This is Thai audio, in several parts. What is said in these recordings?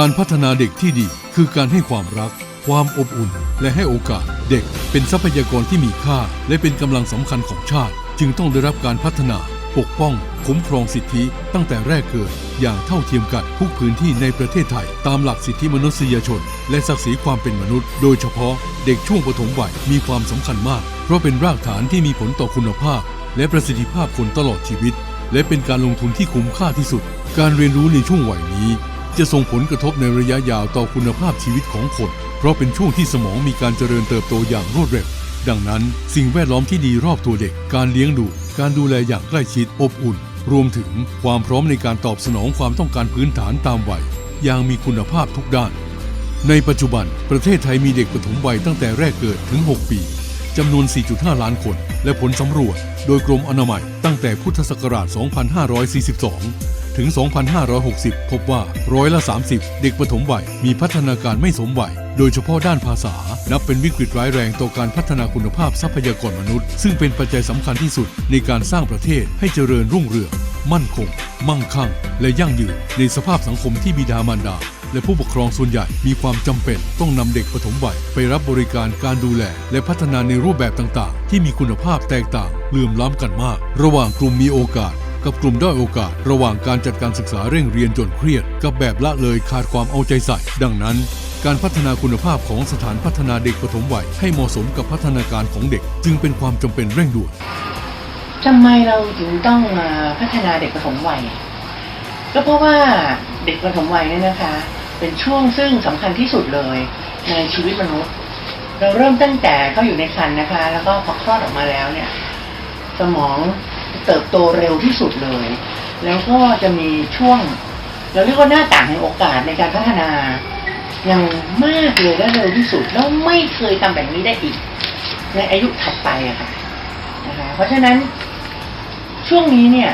การพัฒนาเด็กที่ดีคือการให้ความรัก ความอบอุ่น และให้โอกาส เด็กเป็นทรัพยากรที่มีค่า และเป็นกำลังสำคัญของชาติ จึงต้องได้รับการพัฒนา ปกป้อง คุ้มครองสิทธิ ตั้งแต่แรกเกิด อย่างเท่าเทียมกันทุกพื้นที่ในประเทศไทย ตามหลักสิทธิมนุษยชน และศักดิ์ศรีความเป็นมนุษย์ โดยเฉพาะเด็กช่วงปฐมวัยมีความสำคัญมาก เพราะเป็นรากฐานที่มีผลต่อคุณภาพ และประสิทธิภาพคนตลอดชีวิต และเป็นการลงทุนที่คุ้มค่าที่สุด การเรียนรู้ในช่วงวัยนี้ จะส่งผลกระทบในระยะยาวต่อคุณภาพชีวิตของคน เพราะเป็นช่วงที่สมองมีการเจริญเติบโตอย่างรวดเร็ว ดังนั้น สิ่งแวดล้อมที่ดีรอบตัวเด็ก การเลี้ยงดู การดูแลอย่างใกล้ชิดอบอุ่น รวมถึงความพร้อมในการตอบสนองความต้องการพื้นฐานตามวัยอย่างมีคุณภาพทุกด้าน ในปัจจุบันประเทศไทยมีเด็กปฐมวัยตั้งแต่แรกเกิดถึง 6 ปีจำนวน 4.5 ล้านคน และผลสำรวจ โดยกรมอนามัยตั้งแต่พุทธศักราช 2542 ถึง 2560 พบว่าร้อยละ 30 เด็กปฐมวัยมีพัฒนาการไม่สมวัย โดยเฉพาะด้านภาษา นับเป็นวิกฤตร้ายแรงต่อการพัฒนาคุณภาพทรัพยากรมนุษย์ ซึ่งเป็นปัจจัยสำคัญที่สุดในการสร้างประเทศให้เจริญรุ่งเรือง มั่นคง มั่งคั่ง และยั่งยืนในสภาพสังคมที่บิดามารดาและผู้ปกครองส่วนใหญ่มีความจำเป็นต้องนำเด็กปฐมวัยไปรับบริการการดูแล และพัฒนาในรูปแบบต่างๆ ที่มีคุณภาพแตกต่างเหลื่อมล้ำกันมาก ระหว่างกลุ่มมีโอกาส กับกลุ่มด้อยโอกาส ระหว่างการจัดการศึกษาเร่งเรียนจนเครียด กับแบบละเลยขาดความเอาใจใส่ ดังนั้น การพัฒนาคุณภาพของสถานพัฒนาเด็กปฐมวัยให้เหมาะสมกับพัฒนาการของเด็ก จึงเป็นความจำเป็นเร่งด่วน ทำไมเราถึงต้องมาพัฒนาเด็กปฐมวัย ก็เพราะว่าเด็กปฐมวัยเนี่ยนะคะ เป็นช่วงซึ่งสำคัญที่สุดเลยในชีวิตมนุษย์ เราเริ่มตั้งแต่เขาอยู่ในครรภ์นะคะ แล้วก็พอคลอดออกมาแล้วเนี่ย สมอง เติบโตเร็วที่สุดเลย แล้วก็จะมีช่วง เราเรียกว่าหน้าต่างแห่งโอกาสในการพัฒนาอย่างมากเลยและเร็วที่สุด แล้วไม่เคยทำแบบนี้ได้อีก ในอายุถัดไปอะค่ะนะคะเพราะฉะนั้นช่วงนี้เนี่ย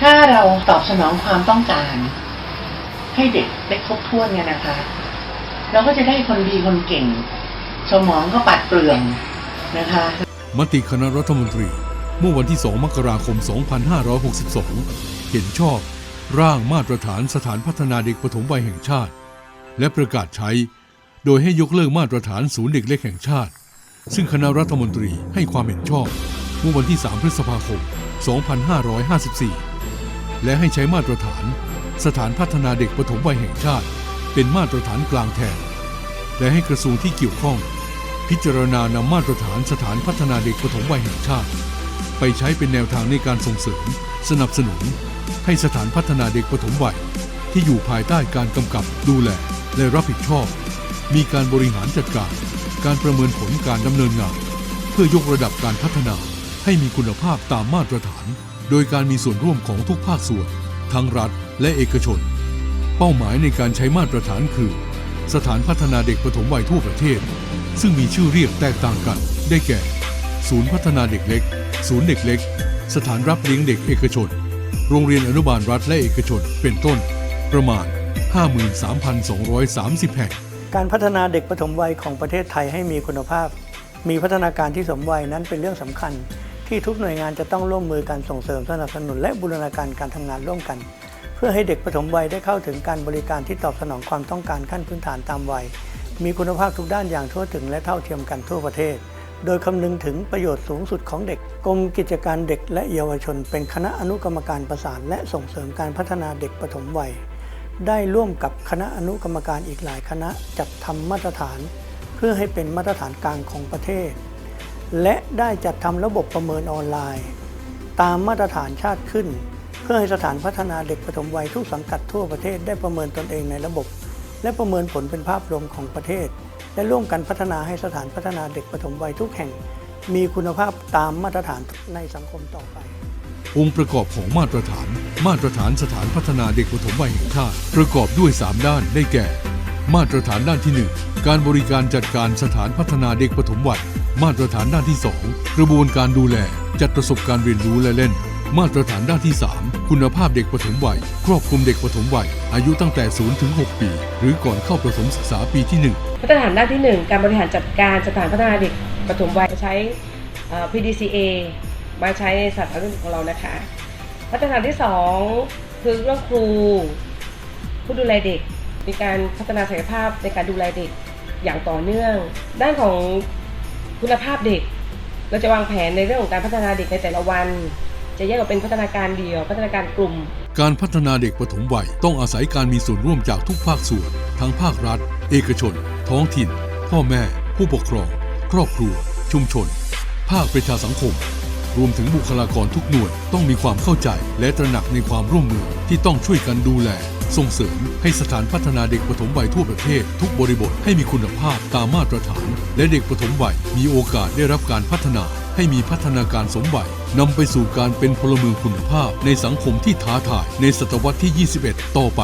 ถ้าเราตอบสนองความต้องการ ให้เด็กได้ครบถ้วนเนี่ยนะคะ เราก็จะได้คนดีคนเก่ง สมองก็ปัดเปลืองนะคะ มติคณะรัฐมนตรี เมื่อวันที่ 2 มกราคม 2562 เห็นชอบ ร่างมาตรฐานสถานพัฒนาเด็กปฐมวัยแห่งชาติ และประกาศใช้ โดยให้ยกเลิกมาตรฐานศูนย์เด็กเล็กแห่งชาติ ซึ่งคณะรัฐมนตรีให้ความเห็นชอบ เมื่อวันที่ 3 พฤษภาคม 2554 และให้ใช้มาตรฐาน สถานพัฒนาเด็กปฐมวัยแห่งชาติ เป็นมาตรฐานกลางแทน และให้กระทรวงที่เกี่ยวข้อง พิจารณานำมาตรฐานสถานพัฒนาเด็กปฐมวัยแห่งชาติ ไปใช้เป็นแนวทางในการส่งเสริม สนับสนุน ให้สถานพัฒนาเด็กปฐมวัย ที่อยู่ภายใต้การกำกับดูแล และรับผิดชอบ มีการบริหารจัดการ การประเมินผลการดำเนินงาน เพื่อยกระดับการพัฒนาให้มีคุณภาพตามมาตรฐาน โดยการมีส่วนร่วมของทุกภาคส่วน ทั้งรัฐและเอกชน เป้าหมายในการใช้มาตรฐานคือ สถานพัฒนาเด็กปฐมวัยทั่วประเทศ ซึ่งมีชื่อเรียกแตกต่างกันได้แก่ ศูนย์พัฒนาเด็กเล็ก ศูนย์เด็กเล็ก สถานรับเลี้ยงเด็กเอกชน โรงเรียนอนุบาลรัฐและเอกชน เป็นต้น ประมาณ 53,230 แห่ง การพัฒนาเด็กปฐมวัยของประเทศไทยให้มีคุณภาพ มีพัฒนาการที่สมวัยนั้นเป็นเรื่องสำคัญ ที่ทุกหน่วยงานจะต้องร่วมมือกันส่งเสริมสนับสนุนและบูรณาการการทำงานร่วมกัน เพื่อให้เด็กปฐมวัยได้เข้าถึงการบริการที่ตอบสนองความต้องการขั้นพื้นฐานตามวัย มีคุณภาพทุกด้านอย่างทั่วถึงและเท่าเทียมกันทั่วประเทศ โดยคำนึงถึงประโยชน์สูงสุดของเด็ก กรมกิจการเด็กและเยาวชน เป็นคณะอนุกรรมการประสาน และส่งเสริมการพัฒนาเด็กปฐมวัย ได้ร่วมกับคณะอนุกรรมการอีกหลายคณะจัดทำมาตรฐาน เพื่อให้เป็นมาตรฐานกลางของประเทศ และได้จัดทำระบบประเมินออนไลน์ ตามมาตรฐานชาติขึ้น เพื่อให้สถานพัฒนาเด็กปฐมวัยทุกสังกัดทั่วประเทศได้ประเมินตนเองในระบบ และประเมินผลเป็นภาพรวมของประเทศ และร่วมกันพัฒนาให้สถานพัฒนาเด็กปฐมวัยทุกแห่ง มีคุณภาพตามมาตรฐานในสังคมต่อไป องค์ประกอบของมาตรฐาน มาตรฐานสถานพัฒนาเด็กปฐมวัยแห่งชาติประกอบด้วย 3 ด้านได้แก่ มาตรฐานด้านที่ 1 การบริการจัดการสถานพัฒนาเด็กปฐมวัยมาตรฐานด้านที่ 2 กระบวนการดูแลจัดประสบการณ์เรียนรู้และเล่น มาตรฐานด้านที่ 3 คุณภาพเด็กปฐมวัย ครอบคลุมเด็กปฐมวัย อายุตั้งแต่0ถึง6ปี หรือก่อนเข้าประถมศึกษาปีที่ 1 มาตรฐานด้านที่ 1 การบริหารจัดการสถานพัฒนาเด็กปฐมวัยใช้ PDCA มาใช้ในสัตว์อนุของเรานะคะ มาตรฐานที่ 2 คือเรื่องครู ผู้ดูแลเด็ก มีการพัฒนาศักยภาพในการดูแลเด็กอย่างต่อเนื่อง ด้านของคุณภาพเด็ก เราจะวางแผนในเรื่องของการพัฒนาเด็กในแต่ละวัน จะแยกออกเป็นพัฒนาการเดียว พัฒนาการกลุ่ม การพัฒนาเด็กปฐมวัยต้องอาศัยการมีส่วนร่วมจากทุกภาคส่วน ทั้งภาครัฐ เอกชน ท้องถิ่น พ่อแม่ ผู้ปกครอง ครอบครัว ชุมชน ภาคประชาสังคม รวมถึงบุคลากรทุกหน่วยต้องมีความเข้าใจและตระหนักในความร่วมมือที่ต้องช่วยกันดูแล ส่งเสริมให้สถานพัฒนาเด็กปฐมวัยทั่วประเทศ ทุกบริบทให้มีคุณภาพตามมาตรฐาน และเด็กปฐมวัยมีโอกาสได้รับการพัฒนา ให้มีพัฒนาการสมวัยนำไปสู่การเป็นพลเมืองคุณภาพในสังคมที่ท้าทายในศตวรรษที่ 21 ต่อไป